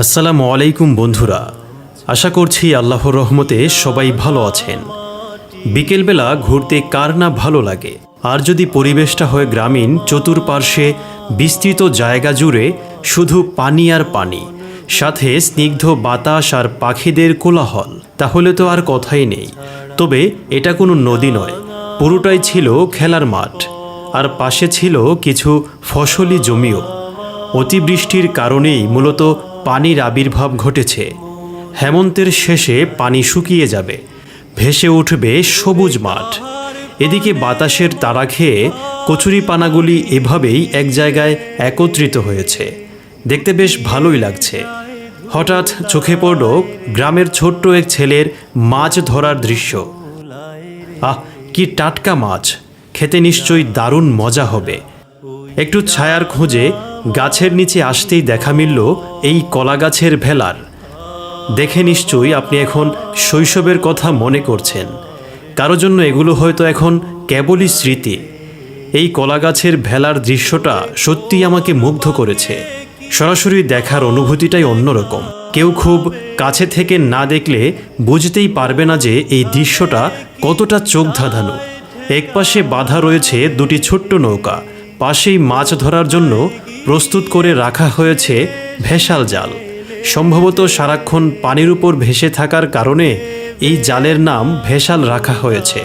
আসসালামু আলাইকুম বন্ধুরা, আশা করছি আল্লাহর রহমতে সবাই ভালো আছেন। বিকেলবেলা ঘুরতে কার না ভালো লাগে? আর যদি পরিবেশটা হয় গ্রামীণ, চতুর্পার্শ্বে বিস্তৃত জায়গা জুড়ে শুধু পানি আর পানি, সাথে স্নিগ্ধ বাতাস আর পাখিদের কোলাহল, তাহলে তো আর কথাই নেই। তবে এটা কোনো নদী নয়, পুরোটাই ছিল খেলার মাঠ, আর পাশে ছিল কিছু ফসলি জমিও। অতিবৃষ্টির কারণেই মূলত পানির আবির্ভাব ঘটেছে। হেমন্তের শেষে পানি শুকিয়ে যাবে। ভেসে উঠবে সবুজ মাঠ। এদিকে বাতাসের তাড়া খেয়ে কচুরিপানাগুলি এভাবেই এক জায়গায় একত্রিত হয়েছে। দেখতে বেশ ভালোই লাগছে। হঠাৎ চোখে পড়ল গ্রামের ছোট্ট এক ছেলের মাছ ধরার দৃশ্য। আহ, কি টাটকা মাছ! খেতে নিশ্চয়ই দারুণ মজা হবে। একটু ছায়ার খোঁজে গাছের নিচে আসতেই দেখা মিলল এই কলা গাছের ভেলার। দেখে নিশ্চয়ই আপনি এখন শৈশবের কথা মনে করছেন। কারও জন্য এগুলো হয়তো এখন কেবলই স্মৃতি। এই কলা গাছের ভেলার দৃশ্যটা সত্যিই আমাকে মুগ্ধ করেছে। সরাসরি দেখার অনুভূতিটাই অন্যরকম। কেউ খুব কাছে থেকে না দেখলে বুঝতেই পারবে না যে এই দৃশ্যটা কতটা চোখ ধাঁধানো একপাশে বাধা রয়েছে দুটি ছোট্ট নৌকা। পাশেই মাছ ধরার জন্য প্রস্তুত করে রাখা হয়েছে ভেসাল জাল। সম্ভবত সারাক্ষণ পানির উপর ভেসে থাকার কারণে এই জালের নাম ভেসাল রাখা হয়েছে।